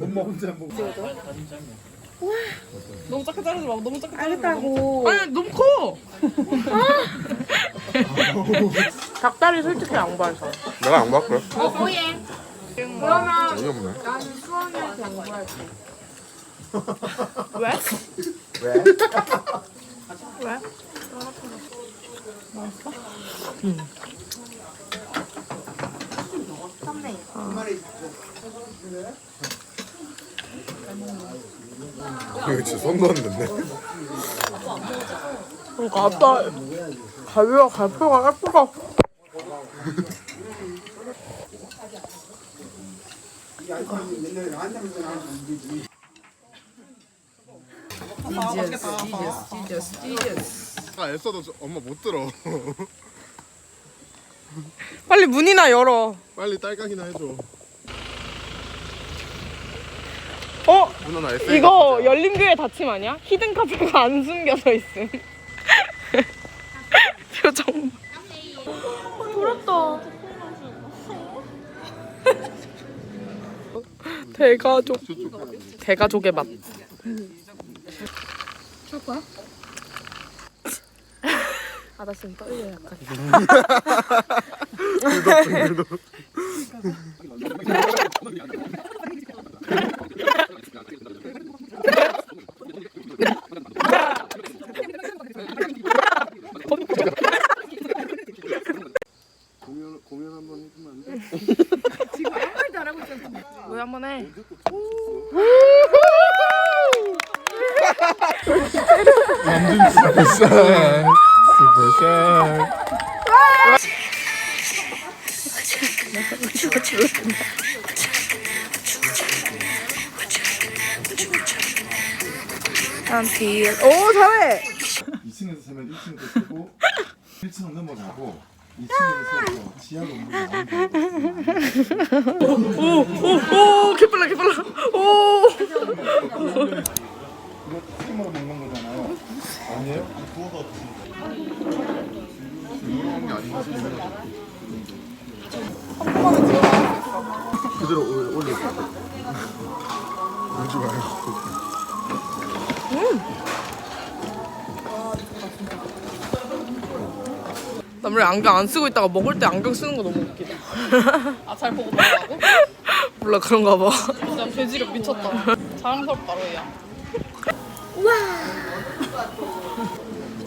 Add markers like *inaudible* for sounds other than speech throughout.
엄마 혼자 먹고. 너무 작게 자르지 마. 너무 작게 자르지 마. 알겠다고. 아니 너무 커. 닭다리 솔직히 양보해서. 내가 안 바꿔. 어, 보예. 그러면 재미없네. 나는 수원이한테 양보할게. 왜? 왜? *laughs* 왜? 이거 진짜 손도 안 댔네. 그러니까 아빠 가위와 갈표가 예쁘다. 아 맛있겠다. 아 애써도 저- 엄마 못 들어. *laughs* 빨리 문이나 열어. 빨리 딸깍이나 해줘. 어? 누나 에세이 이거 같지? 열린 교회 닫힘 아니야? 히든 카페가 안 숨겨져 있음. 표정. 부럽다. 대가족. 대가족의 맛. 할 거야? *laughs* 아, 나 지금 떨려 약간. *laughs* *laughs* 공연 공연 한번 해주면 안 돼? 왜 한번 해? 슈퍼샷. 슈퍼샷. 한필. 오 잘해. 2층에서 세면 1층도 쓰고 1층은 넘어가고 2층에서 세서 지하로 오오오 개빨라 개빨라. 오. 이거 튀김으로 먹는 거잖아요. 아니에요? 구워서 이런 게 아닌 거지. 그대로 올- 올려. 울지 마요. 나 원래 안경 안 쓰고 있다가 먹을 때 안경 쓰는 거 너무 웃기다. *laughs* 아 잘 보고 먹으라고? *laughs* 몰라 그런가 봐. 진짜 죄지력 미쳤다. 자랑스럽다 로이야. *laughs* 미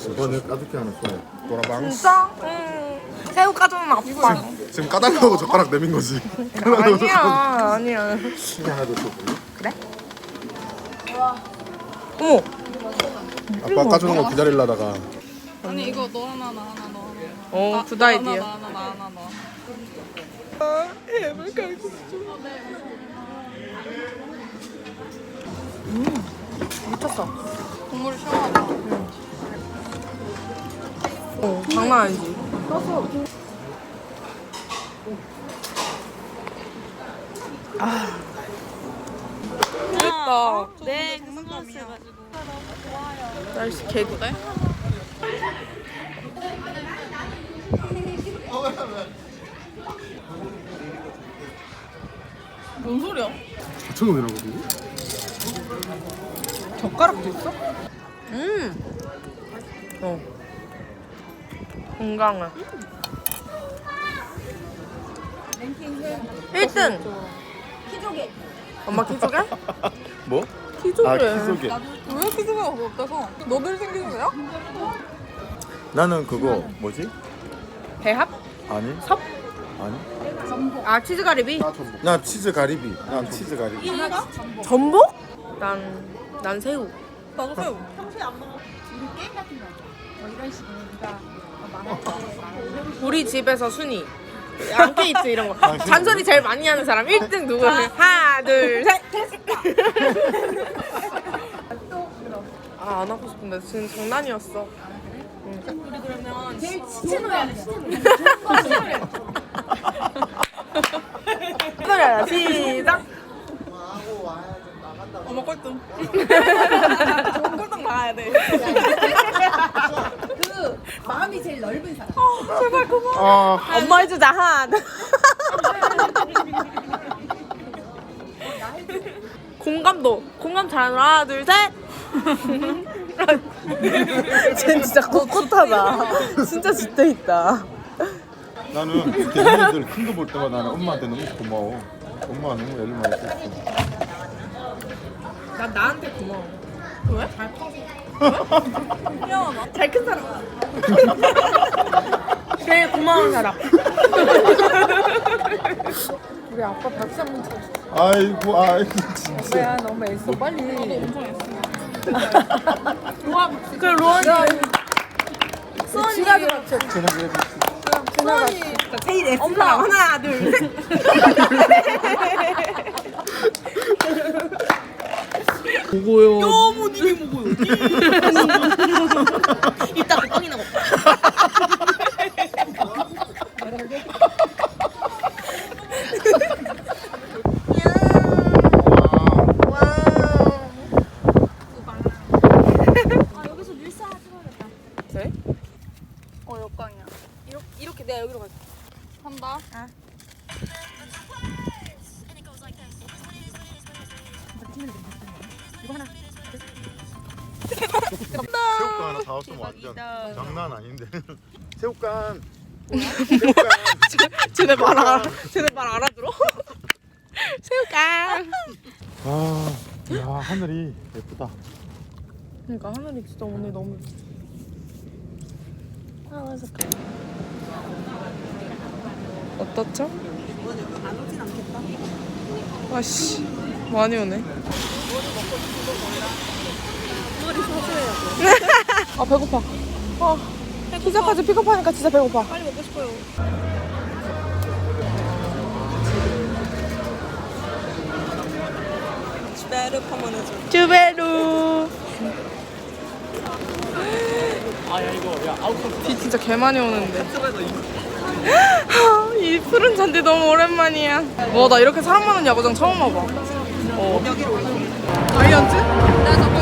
쳤어. 이거는 까득히 하나 써요. 도라방. 진짜? 응. 새우 까주는 아빠. 지금 까달라고 젓가락 내민 거지. 아니야 *laughs* 아니야. 신경 하나도 줘. 어머. 아빠 까주는 거 기다리려다가 아니 이거 너 하나 나 하나 너 하나. 어 나- 굿 나 아이디어. 하나 나 하나 나 하나 너. 미쳤어. 국물 시원하다. 어 장난 아니지. 아. 됐다. 네, 그 선글라스 해가지고. 날씨 개구대. 뭔 소리야? 4천 원이라고 그거? 젓가락도 있어? 음. 어. 건강해. 1등. 키조개. 엄마 키조개? *laughs* 뭐? 키조개. 아 키속에. 왜 피부가 어때서? 너들 생기는 거야? 나는 그거 뭐지? 배합? 아니 섭? 아니 아 치즈 가리비? 나 치즈 가리비 난 치즈 가리비 전복? 난, 난 새우. 나도 새우. 우리 집에서 순위. 앙케이트 이런 거. 잔소리 제일 많이 하는 사람 1등 누구야? 하나, 둘, 셋. 아, 안 하고 싶은데 지금 장난이었어. 노래 시작. 어머 꼴등. *laughs* 꼴등 나가야 돼. *laughs* 마음이 제일 넓은 사람. 어, 제발 고마워. 어, 아, 엄마 해주자 한. *laughs* 공감도 공감 잘 하나, 둘 셋. *laughs* 쟨 진짜 꼿꼿하다. 진짜 진짜 있다. 나는 애들 큰 거 볼 때마다 나는 엄마한테 너무 고마워. 엄마 너무 애를 많이 썼어. 난 나한테 고마워. 왜? *laughs* 잘 큰 사람. *laughs* 제일 고마운 사람. *laughs* 우리 아빠 박수 한번 쳐. 아이고 아이고 진짜. 야 너무 애써 빨리. 그럼 로언이. 지나게 맞춰. 전화기 해보지. 제일 애쓴 사람. 하나, 둘, 셋. 뭐고요? 너무 니네 뭐고요? *laughs* 이따 빵이나 먹자. 그래? 어 역광이야. 이렇게, 이렇게 내가 여기로 갈게. 한다. 새우깡 하나 사왔으면 완전 장난 아닌데. *laughs* 새우깡. 새우깡. 쟤네 말 알아. 쟤네 말 알아들어? *laughs* 새우깡. 아, 야 하늘이 예쁘다. 그러니까 하늘이 진짜 오늘 너무 파란색깔. 어떻죠? 안 오진 않겠다. 아씨 많이 오네. 아 배고파. 아 피자까지 픽업하니까 진짜 배고파. 빨리 먹고 싶어요. 주베루. 비 진짜 개 많이 오는데. 아, *gasps* 이 푸른 잔디 너무 오랜만이야. 와, 나 이렇게 사람 많은 야구장 처음 와봐. 어. 여기로 다이언트? 아이고.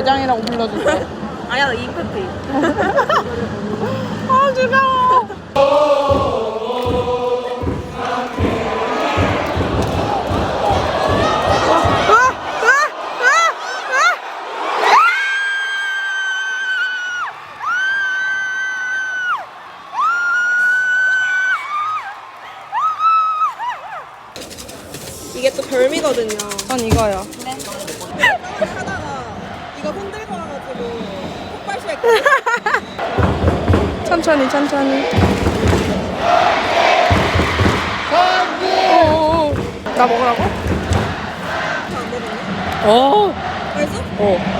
내장이라고 불러줄게. *laughs* 아니야, 나 인프피. *laughs* 아, 즐거워. 흔들고 와가지고 폭발시했거든요. 천천히, 천천히. 오, 나 먹으라고? 안 되네. 어. 맛있어? 어.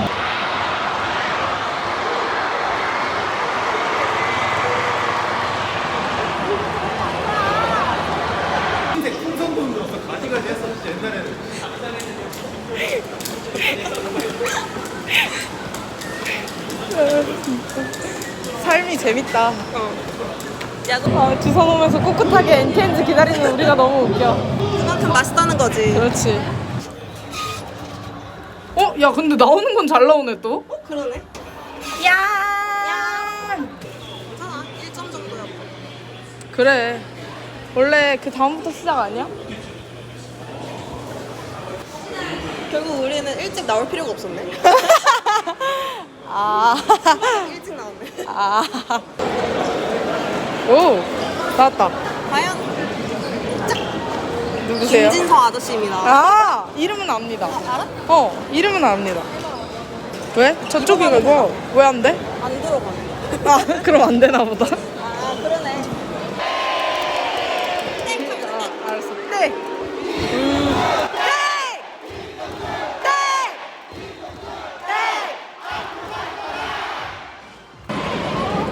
재밌다. 어. 아, 주워 오면서 꿋꿋하게 엔텐즈 기다리는 우리가 너무 웃겨. 그만큼 맛있다는 거지. 그렇지. 어? 야, 근데 나오는 건 잘 나오네, 또. 어, 그러네. 야! 괜찮아. 1점 정도야. 뭐. 그래. 원래 그 다음부터 시작 아니야? 결국 우리는 일찍 나올 필요가 없었네. *laughs* 아. 일찍 나왔네. 아. 오, 나왔다. 과연 누구세요? 김진서 아저씨입니다. 아 이름은 압니다. 알아? 어 이름은 압니다. 왜? 저쪽이고 왜안 돼? 안 들어가. 아 그럼 안 되나 보다. 아 그러네. 알았어. 네.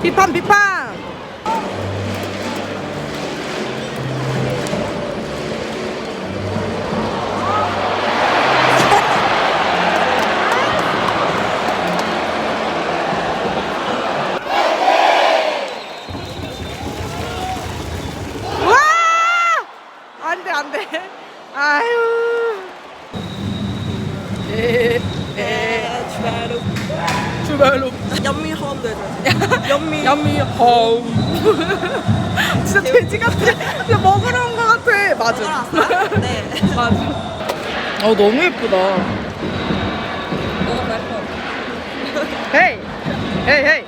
비판 비판. *laughs* 와! 안 돼, 안 돼. 아유. 에, 에, 주바로. 주말로. 연미 허운도 해줘. *laughs* 연미. 야미 허우. *laughs* 진짜 돼지 같아. 진짜 먹으러 온 것 같아. 맞아. 알았어? 네. *laughs* 맞아. 어, 너무 예쁘다. 너무 예뻐. 헤이! 헤이, 헤이!